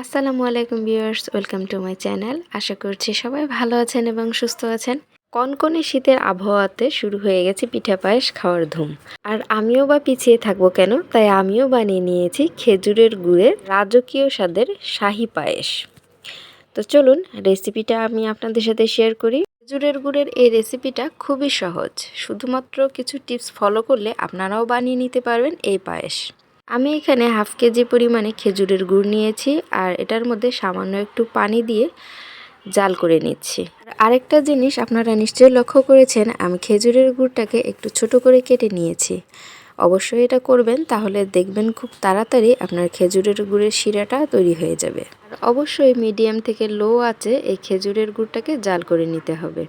আসসালামু আলাইকুম viewers, welcome to my channel. আশা করছি সবাই ভালো আছেন এবং সুস্থ আছেন। কনকনে শীতের আবহাওয়াতে শুরু হয়ে গেছে পিঠা পায়েস খাওয়ার ধুম। আর আমিও বা পিছিয়ে থাকব কেন? তাই আমিও বানিয়ে নিয়েছি খেজুরের গুড়ের রাজকীয় স্বাদের শাহি পায়েস। তো চলুন রেসিপিটা আমি আপনাদের সাথে শেয়ার করি। খেজুরের গুড়ের এই রেসিপিটা খুবই সহজ। শুধুমাত্র কিছু টিপস ফলো করলে আপনারাও বানিয়ে নিতে পারবেন এই পায়েস। আমি এখানে হাফ কেজি পরিমাণে খেজুরের গুড় নিয়েছি আর এটার মধ্যে সামান্য একটু পানি দিয়ে জাল করে নিচ্ছি। আরেকটা জিনিস আপনারা নিশ্চয়ই লক্ষ্য করেছেন, আমি খেজুরের গুড়টাকে একটু ছোট করে কেটে নিয়েছি। অবশ্যই এটা করবেন, তাহলে দেখবেন খুব তাড়াতাড়ি আপনার খেজুরের গুড়ের শিরাটা তৈরি হয়ে যাবে। আর অবশ্যই মিডিয়াম থেকে লো আছে এই খেজুরের গুড়টাকে জাল করে নিতে হবে।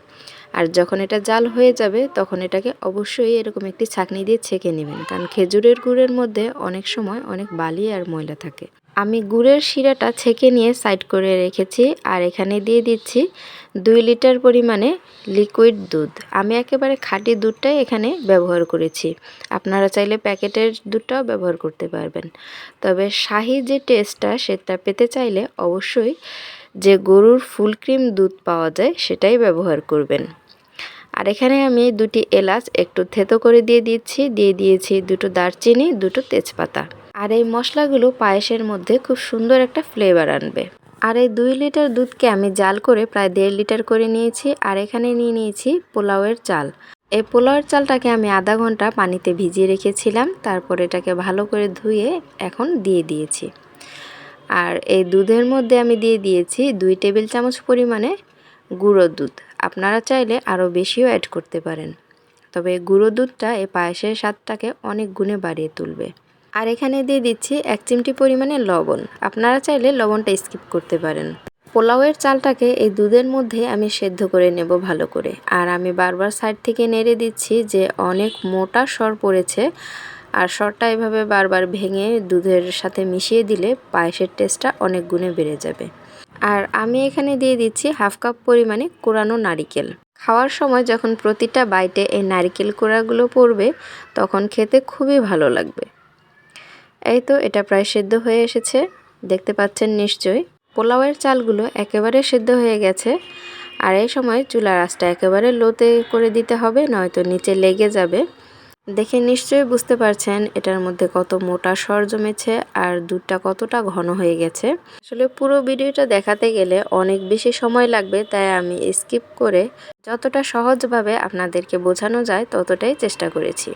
আর যখন এটা জাল হয়ে যাবে, তখন এটাকে অবশ্যই এরকম একটি ছাকনি দিয়ে ছেঁকে নেবেন, কারণ খেজুরের গুড়ের মধ্যে অনেক সময় অনেক বালি আর ময়লা থাকে। আমি গুড়ের শিরাটা ছেঁকে নিয়ে সাইড করে রেখেছি, আর এখানে দিয়ে দিচ্ছি দুই লিটার পরিমাণে লিকুইড দুধ। আমি একেবারে খাঁটি দুধটাই এখানে ব্যবহার করেছি। আপনারা চাইলে প্যাকেটের দুধটাও ব্যবহার করতে পারবেন। তবে শাহি যে টেস্টটা সেটা পেতে চাইলে অবশ্যই যে গরুর ফুল ক্রিম দুধ পাওয়া যায় সেটাই ব্যবহার করবেন। আর এখানে আমি দুটি এলাচ একটু থেতো করে দিয়ে দিচ্ছি, দিয়ে দিয়েছি দুটো দারচিনি, দুটো তেজপাতা। আর এই মশলাগুলো পায়েসের মধ্যে খুব সুন্দর একটা ফ্লেভার আনবে। আর এই দুই লিটার দুধকে আমি জাল করে প্রায় দেড় লিটার করে নিয়েছি আর এখানে নিয়ে নিয়েছি পোলাওয়ের চাল। এই পোলাওয়ের চালটাকে আমি আধা ঘণ্টা পানিতে ভিজিয়ে রেখেছিলাম, তারপর এটাকে ভালো করে ধুয়ে এখন দিয়ে দিয়েছি। আর এই দুধের মধ্যে আমি দিয়ে দিয়েছি দুই টেবিল চামচ পরিমাণে গুঁড়ো দুধ। আপনারা চাইলে আরও বেশিও অ্যাড করতে পারেন। তবে গুঁড়ো দুধটা এই পায়েসের স্বাদটাকে অনেক গুণে বাড়িয়ে তুলবে। আর এখানে দিয়ে দিচ্ছি এক চিমটি পরিমাণে লবণ। আপনারা চাইলে লবণটা স্কিপ করতে পারেন। পোলাওয়ের চালটাকে এই দুধের মধ্যে আমি সেদ্ধ করে নেব ভালো করে। আর আমি বারবার সাইড থেকে নেড়ে দিচ্ছি যে অনেক মোটা সর পড়েছে। আর সরটা এভাবে বারবার ভেঙে দুধের সাথে মিশিয়ে দিলে পায়েসের টেস্টটা অনেক গুণে বেড়ে যাবে। আর আমি এখানে দিয়ে দিচ্ছি হাফ কাপ পরিমাণে কোরানো নারিকেল। খাওয়ার সময় যখন প্রতিটা বাইটে এই নারিকেল কোড়াগুলো পড়বে, তখন খেতে খুবই ভালো লাগবে। এই তো এটা প্রায় সেদ্ধ হয়ে এসেছে। দেখতে পাচ্ছেন নিশ্চয়ই, পোলাওয়ের চালগুলো একেবারে সেদ্ধ হয়ে গেছে। আর এই সময় চুলার আঁচটা একেবারে লোতে করে দিতে হবে, নয়তো নিচে লেগে যাবে। দেখে নিশ্চয়ই বুঝতে পারছেন এটার মধ্যে কত মোটা স্বর জমেছে আর দুধটা কতটা ঘন হয়ে গেছে। আসলে পুরো ভিডিওটা দেখাতে গেলে অনেক বেশি সময় লাগবে, তাই আমি স্কিপ করে যতটা সহজভাবে আপনাদেরকে বোঝানো যায় ততটাই চেষ্টা করেছি।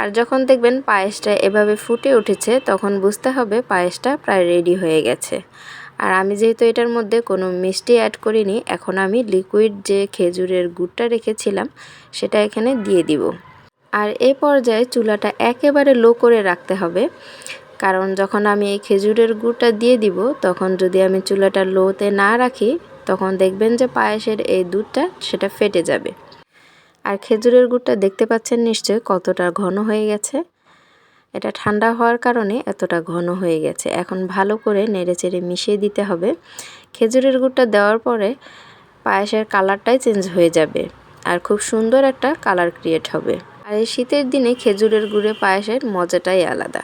আর যখন দেখবেন পায়েসটা এভাবে ফুটে উঠেছে, তখন বুঝতে হবে পায়েসটা প্রায় রেডি হয়ে গেছে। আর আমি যেহেতু এটার মধ্যে কোনো মিষ্টি অ্যাড করিনি, এখন আমি লিকুইড যে খেজুরের গুড়টা রেখেছিলাম, সেটা এখানে দিয়ে দিব। আর এ পর্যায়ে চুলাটা একেবারে লো করে রাখতে হবে। কারণ যখন আমি এই খেজুরের গুড়টা দিয়ে দিব, তখন যদি আমি চুলাটা লোতে না রাখি, তখন দেখবেন যে পায়েসের এই দুধটা সেটা ফেটে যাবে। আর খেজুরের গুড়টা দেখতে পাচ্ছেন নিশ্চয় কতটা ঘন হয়ে গেছে। এটা ঠান্ডা হওয়ার কারণে এতটা ঘন হয়ে গেছে। এখন ভালো করে নেড়ে চেড়ে মিশিয়ে দিতে হবে। খেজুরের গুড়টা দেওয়ার পরে পায়েসের কালারটাই চেঞ্জ হয়ে যাবে। আর খুব সুন্দর একটা কালার ক্রিয়েট হবে। আর এই শীতের দিনে খেজুরের গুড়ে পায়েসের মজাটাই আলাদা।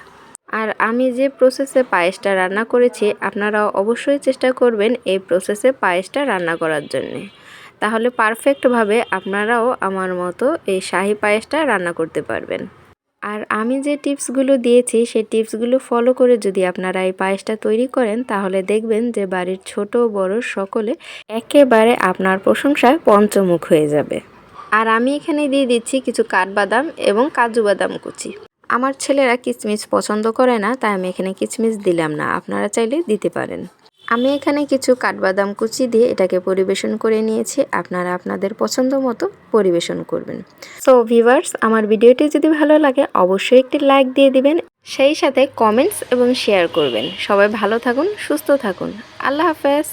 আর আমি যে প্রসেসে পায়েসটা রান্না করেছি, আপনারাও অবশ্যই চেষ্টা করবেন এই প্রসেসে পায়েসটা রান্না করার জন্যে। তাহলে পারফেক্টভাবে আপনারাও আমার মতো এই শাহি পায়েসটা রান্না করতে পারবেন। আর আমি যে টিপসগুলো দিয়েছি, সেই টিপসগুলো ফলো করে যদি আপনারা এই পায়েসটা তৈরি করেন, তাহলে দেখবেন যে বাড়ির ছোট বড় সকলে একেবারে আপনার প্রশংসায় পঞ্চমুখ হয়ে যাবে। আর আমি এখানে দিয়ে দিচ্ছি কিছু কাঠবাদাম এবং কাজু বাদাম কুচি। আমার ছেলেরা কিচমিচ পছন্দ করে না, তাই আমি এখানে কিচমিচ দিলাম না। আপনারা চাইলে দিতে পারেন। আমি এখানে কিছু কাঠবাদাম কুচি দিয়ে এটাকে পরিবেশন করে নিয়েছি। আপনারা আপনাদের পছন্দ মতো পরিবেশন করবেন। সো ভিভার্স আমার ভিডিওটি যদি ভালো লাগে, অবশ্যই একটি লাইক দিয়ে দিবেন। সেই সাথে কমেন্টস এবং শেয়ার করবেন। সবাই ভালো থাকুন, সুস্থ থাকুন। আল্লাহ হাফেজ।